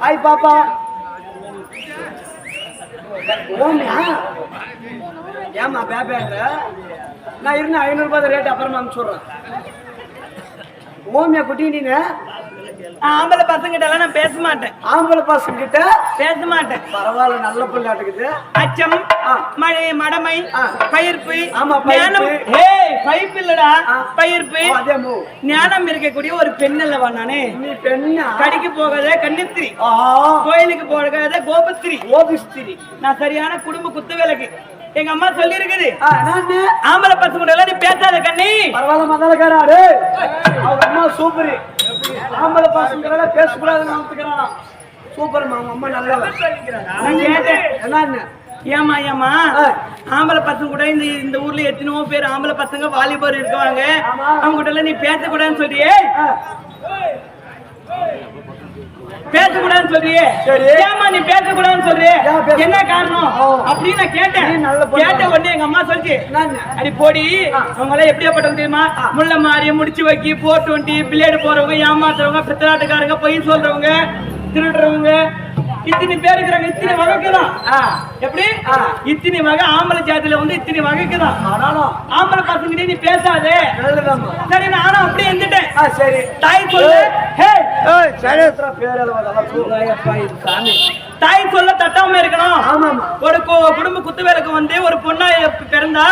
Hi பாப்பா ஓமியா ஏமா பேபேன்ற நான் இருந்த ஐநூறுபா ரேட் அப்புறமா அனுப்பிச்சுடுறேன் ஓமியா குட்டி நீங்க ஆம்பளை பசங்கிட்ட எல்லாம் நான் பேச மாட்டேன். ஆம்பளை பசங்க கிட்ட பேச மாட்டேன். பரவாயில்ல நல்ல பிள்ளாட்டுக்குது அச்சம். மழை மடமை. பயிர்ப்பு ஆமா. ஞானம். ஏய் பயிர்ப்பு இல்லடா. பயிர்ப்பு. ஞானம் இருக்கக்கூடிய ஒரு பெண் அல்லவா நானே? நீ பெண்ணா? கடிக்கு போகாத கன்னிஸ்திரி. கோயிலுக்கு போகாத கோபஸ்திரி. ஓபிஸ்திரி நான் சரியான குடும்ப குத்து விளக்கு. எங்க அம்மா சொல்லி இருக்குது ஆம்பளை பசங்க எல்லாம் நீ பேசாத கண்ணி. பரவாயில்ல மதலக்காரா அவங்க அம்மா சூப்பர். ஆம்பளை பசங்க பேசக்கூடாதுன்னு நினைச்சுக்கிறான் சூப்பர் அவங்க அம்மா நல்லவ நான் கேட்டேன் என்னன்னு ஏமா ஏமா. ஆம்பளை பசங்க கூட இந்த இந்த ஊர்ல எத்தனையோ பேர் ஆம்பளை பசங்க வாலிபர் இருக்காங்க. ஆமா. அவங்க கூட எல்லாம் நீ பேசக்கூடாதுன்னு சொல்றியே? பேசக்கூடாதுன்னு சொல்றியே. ஏமா நீ பேசக்கூடாதுன்னு சொல்றியே என்ன காரணம். அப்படின்னு நான் கேட்டேன். கேட்ட உடனே எங்க அம்மா சொல்லிச்சு அடி போடி. அவங்க எல்லாம் எப்படியாப்பட்டவங்க தெரியுமா முள்ள மாறி முடிச்சு வைக்கி போர் டுவெண்ட்டி பிள்ளைடு போறவங்க ஏமாத்துறவங்க பித்தலாட்டுக்காரங்க பொய் சொல்றவங்க திருடுறவங்க பேர் இருக்கிறாங்க இத்தனை வகைக்குதான். எப்படி. இத்தனை வகை ஆம்பளை ஜாதியில வந்து இத்தனை வகைக்குதான். ஆனாலும். ஆம்பளை பசங்கிட்டே நீ பேசாதே. சரி நானும் அப்படியே இருந்துட்டேன். சரி. தாய் சொல்லு. தாய் சொல்ல தட்டாம இருக்கணும். ஒரு குடும்ப குத்துவேலுக்கு வந்து ஒரு பொண்ணா பிறந்தா.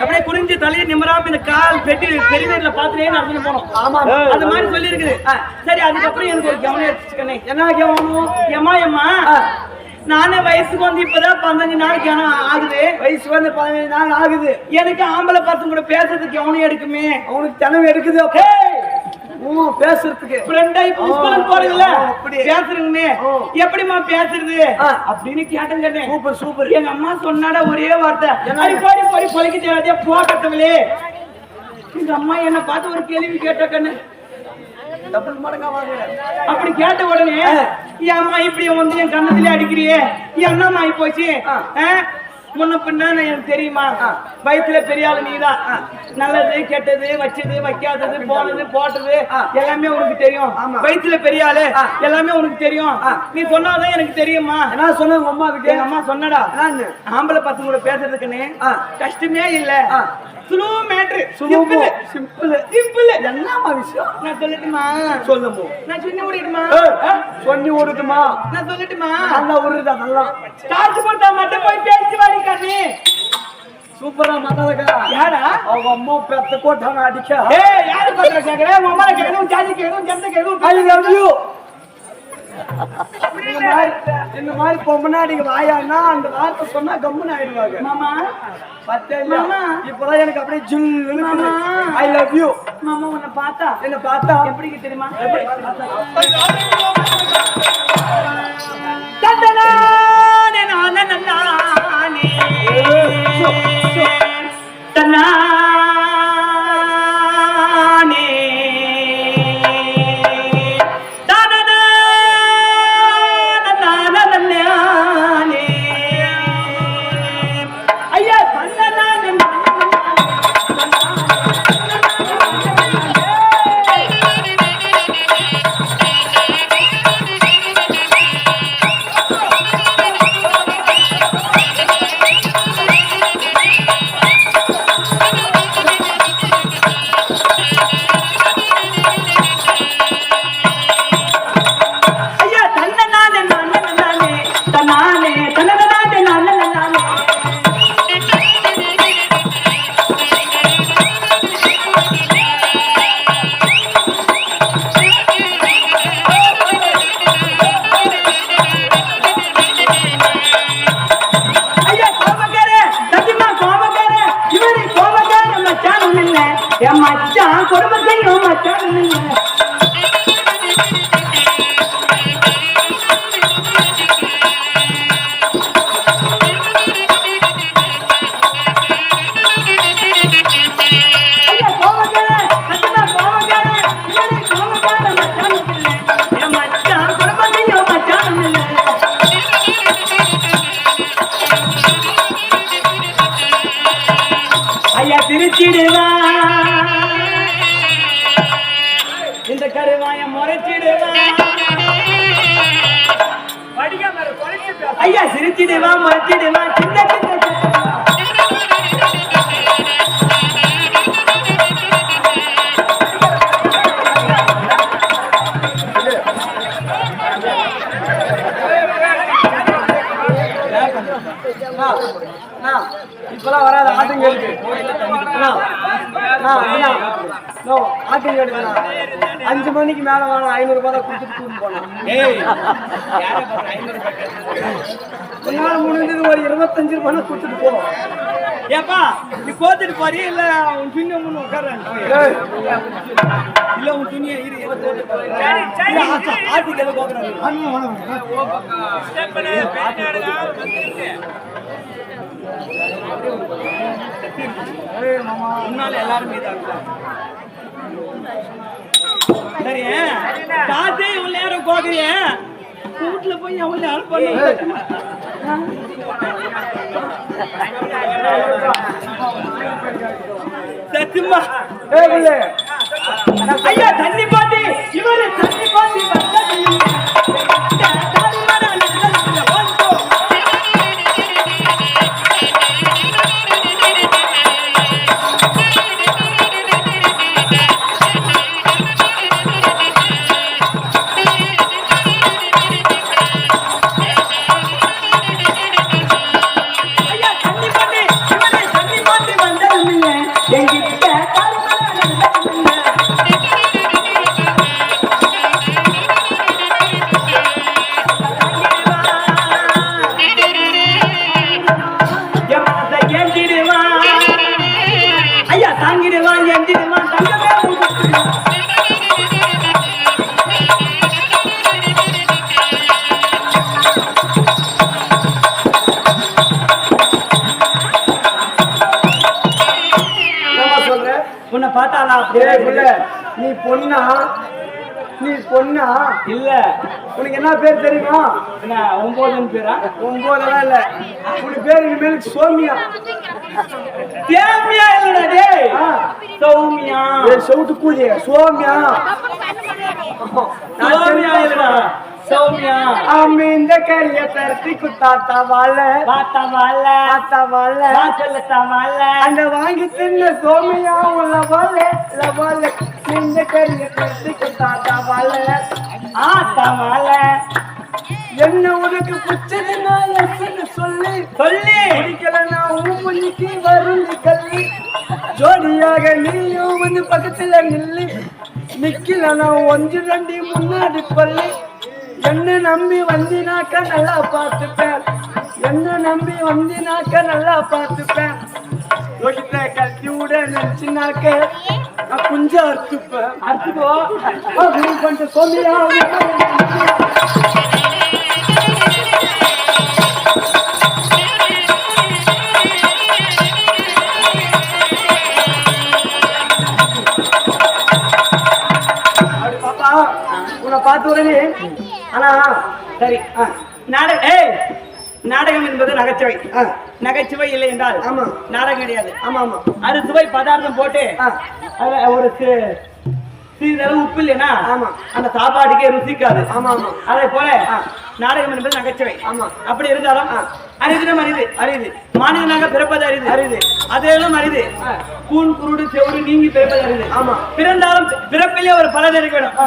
அப்படியே தலையை நிம்மராம இந்த கால் பெட்டி நடந்து போனோம். ஆமா அது மாதிரி சொல்லி இருக்குது சரி அதுக்கப்புறம் எனக்கு ஒரு கவனம் என்ன கேவணும் ஏமா ஏமா. நானே வயசுக்கு வந்து இப்பதான் பதினஞ்சு நாள் கவனம் ஆகுது. வயசு வந்து பதினேழு நாள் ஆகுது. எனக்கு ஆம்பளை பசங்க கூட பேசுறதுக்கு கவனம் எடுக்குமே. அவனுக்கு தினவு எடுக்குது பேசுறதுக்கு. ஃப்ரெண்டா இப்ப ஸ்கூலுக்கு போறதுல. பேசுறீங்கன்னு ஆ. எப்படிம்மா பேசுறது. அப்படின்னு கேட்டேங்க சூப்பர் சூப்பர். எங்க அம்மா சொன்னாட ஒரே வார்த்தை. என்ன? அடி போடி பழிக்க தேவையா போட்டவளே எங்க அம்மா என்ன பார்த்து ஒரு கேள்வி கேட்ட கண்ணு. அப்படி கேட்ட உடனே அம்மா இப்படி வந்து என் கண்ணத்துல அடிக்கிறியே? என் அண்ணா ஆகி போச்சு? முன்ன பின்ன எனக்கு தெரியுமா? வயிற்றுல பெரிய ஆளு நீதான். நல்லது கெட்டது வச்சது வைக்காதது போனது போட்டது. எல்லாமே உனக்கு தெரியும். வயிற்றுல பெரிய ஆளு ஆ. எல்லாமே உனக்கு தெரியும். நீ சொன்னாதான் எனக்கு தெரியுமா என்ன சொன்ன உங்க அம்மாவுக்கு எங்க அம்மா சொன்னடா. ஆம்பளை பசங்க கூட பேசுறதுக்குன்னு. கஷ்டமே இல்ல. ஸ்லோ மேட்ரு சுலபம் சிம்பிள் சிம்பிள் என்னம்மா விஷயம்? நான் சொல்லட்டுமா? சொல்லுமோ நான் சொன்ன முடியுமா சொல்லி விடுட்டுமா நான் சொல்லட்டுமா? நல்லா விடுறதா நல்லா காசு கொடுத்தா மட்டும் போய் பேசி வாடி கண்ணு சூப்பரா மதலக்கா யாரா? அவங்க அம்மா பெத்த கோட்டாங்க அடிக்க ஏய் யாரு பத்திர கேக்குற உன் அம்மா கேக்குறோம் ஜாதி கேக்குறோம் ஜனத்தை கேக்குறோம் ஐ லவ் யூ இந்த மாதிரி பொம்மனாடிக்கு வாயான்னா அந்த வார்த்தை சொன்னா கம்முன்னு ஆயிடுவாங்க. மாமா. பத்தே மாமா. இப்பதான் எனக்கு அப்படியே ஜில். ஐ லவ் யூ மாமா உன்னை பார்த்தா? என்ன பார்த்தா? எப்படி தெரியுமா? தந்தனானே நானே Yes. Tanah. கைய பிரிச்சிடுவா இந்த கருவாய முறைச்சிடுவா. ஐயா சிரிச்சிடுவா மறைச்சிடுவா. சின்ன சின்ன ஆட்டுங்கேளுக்கு அண்ணா. அஞ்சு மணிக்கு மேல வேணும் ஐநூறு ரூபாய் தான் கொடுத்துட்டு ரூபாய் கேட்கறது? உன்னால முடிஞ்சது ஒரு இருபத்தஞ்சு ரூபாய் கொடுத்துட்டு போ ஏப்பா நீ கோத்துட்டு போறியா இல்ல உன் துணியை முன்னு உட்கார்றான்? ஏய், இல்ல உன் துணியை இரு எதை கோக்குறாரு? முன்னால எல்லாரும் மீதாங்க சரி காசே இவ்வளவு நேரம் கோக்குறிய. வீட்டுல போய் எவ்வளவு நேரம் பண்ண சத்தியமா. ஐயா தண்ணி பாட்டி இவரு தண்ணி பாட்டி சொல்ற? உன்னை பார்த்தாலா ஏய் புள்ளே, நீ பொண்ணா? நீ பொண்ணா? இல்ல. உனக்கு என்ன பேர் தெரியுமா? என்ன ஒன்பதுன்னு பேரா? ஒன்பதெல்லாம் இல்ல. உனக்கு பேர் இனிமேல் சோமியா. தேமியா இல்லடா டேய். சௌமியா. செவுட்டு கூலி சோமியா. அம்மிந்த கரிய தரத்தி குத்தாத்தா வாழ. பாத்தா வாழ. தாத்தா வாழ. வாசல்ல வாழ. அந்த வாங்கி தின்ன சோமியா உள்ள வாழ. வாழ. இந்த கரிய தரத்தி குத்தாத்தா வாழ. ஆத்தா வாழ. என்ன உனக்கு பிடிச்சதுன்னா எஸ்ன்னு சொல்லி. சொல்லி. பிடிக்கலன்னா உன் பண்ணிக்கு வருந்தி கல்லி ஜோடியாக நீயும் வந்து பக்கத்துல நில்லு. நிக்கலன்னா ஒன்று ரெண்டு முன்னாடி பள்ளி என்ன நம்பி வந்தினாக்க நல்லா பார்த்துப்பேன். என்ன நம்பி வந்தினாக்க நல்லா பார்த்துப்பேன். ஒகிட்ட கட்டி விட நினைச்சினாக்க நான் கொஞ்சம் அறுத்துப்பேன். அறுத்துக்கோ. கொஞ்சம் பண்ணிட்டு சொல்லியா பாப்பா உன்னை பார்த்த உடனே ஆனா சரி ஆ, நாடகம் ஏய் நாடகம் என்பது நகைச்சுவை. நகைச்சுவை இல்லை என்றால் ஆமா. நாடகம் கிடையாது. ஆமா ஆமா. அறுசுவை பதார்த்தம் போட்டு ஒரு சிறிதளவு உப்பு இல்லைன்னா ஆமா. அந்த சாப்பாட்டுக்கே ருசிக்காது ஆமா ஆமா. அதே போல. நாடகம் என்பது நகைச்சுவை. ஆமா. அப்படி இருந்தாலும் அரிதினம் அரிது அரியுது மாநிலனாக பிறப்பது அரிது அரிது. அதேலும் அரிது. கூன் குருடு செவுடு நீங்கி பிறப்பது அரிது ஆமா. பிறந்தாலும் பிறப்பிலே ஒரு பலன் இருக்க வேணும்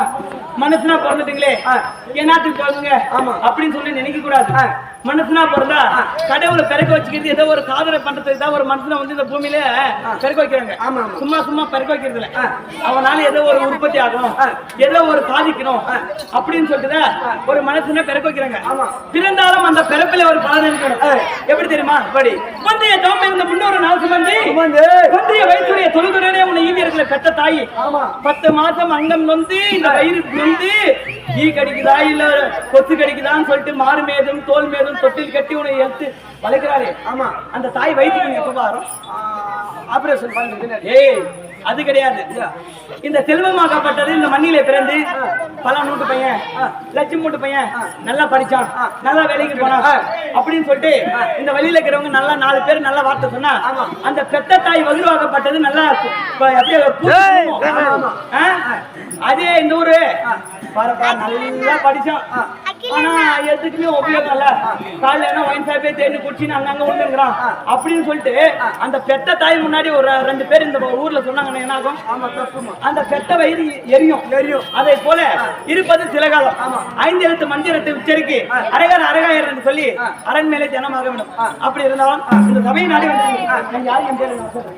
மனுஷனா பிறந்துட்டீங்களே ஆ. ஏனாத்துக்கு பிறந்துங்க ஆமா. அப்படின்னு சொல்லி நினைக்க கூடாது ஆ. மனுஷனா பிறந்தா கடவுளை பிறக்க வச்சுக்கிறது ஏதோ ஒரு சாதனை பண்றதுக்கு தான் ஒரு மனுஷனை வந்து இந்த பூமியில பிறக்க வைக்கிறாங்க. சும்மா சும்மா பிறக்க வைக்கிறது இல்ல. அவனால ஏதோ ஒரு உற்பத்தி ஆகணும். ஏதோ ஒரு சாதிக்கணும் அப்படின்னு சொல்லிட்டு ஒரு மனுஷனை பிறக்க வைக்கிறாங்க. பிறந்தாலும் அந்த பிறப்பில ஒரு பலன் இருக்கணும். எப்படி தெரியுமா படி முந்தைய தோம் இருந்த முன்னோரு நாள் சுமந்தி முந்தைய வயசுடைய தொழுதுடனே உன்னை ஈவியர்களை பெற்ற தாய். பத்து மாசம் அங்கம் நொந்து இந்த வயிறு நொந்து ஈ கடிக்குதா இல்ல கொத்து கடிக்குதான்னு சொல்லிட்டு மாறு மேதும் தோல் மேதும் தொட்டில் கட்டி உன்னை எடுத்து வளர்க்கிறாரு. ஆமா. அந்த தாய் வயிற்றுக்கு எப்ப வரும்? ஆபரேஷன் பண்ணுறது ஏய் அது கிடையாது. இந்த செல்வமாக்கப்பட்டது இந்த மண்ணிலே பிறந்து பல நூட்டு பையன் லட்சம் மூட்டு பையன் நல்லா படிச்சான் நல்லா வேலைக்கு போனான் அப்படின்னு சொல்லிட்டு இந்த வழியில இருக்கிறவங்க நல்லா நாலு பேர் நல்லா வார்த்தை சொன்னா அந்த பெத்த தாய் வகுவாக்கப்பட்டது நல்லா அப்படியே? அதே இந்த ஊரு பாருப்பா நல்லா படிச்சான். ஆனா எதுக்குமே உபயோகம் காலையில என்ன ஒயின் சாப்பே தேடி குடிச்சின்னு அங்கங்க விழுந்துங்கிறான் அப்படின்னு சொல்லிட்டு அந்த பெத்த தாய் முன்னாடி ஒரு ரெண்டு பேர் இந்த ஊர்ல சொன்னாங்கன்னா என்ன ஆகும்? அந்த பெத்த வயிறு எரியும். எரியும். அதை போல இருப்பது சில காலம். ஐந்து எழுத்து மந்திரத்தை உச்சரிக்கு. அரகர் அரகாயர் என்று சொல்லி அரண் மேலே ஜனமாக வேண்டும். அப்படி இருந்தாலும் இந்த சபையை நாடி வந்து நான் யார் என் பேரை நான் சொல்றேன்.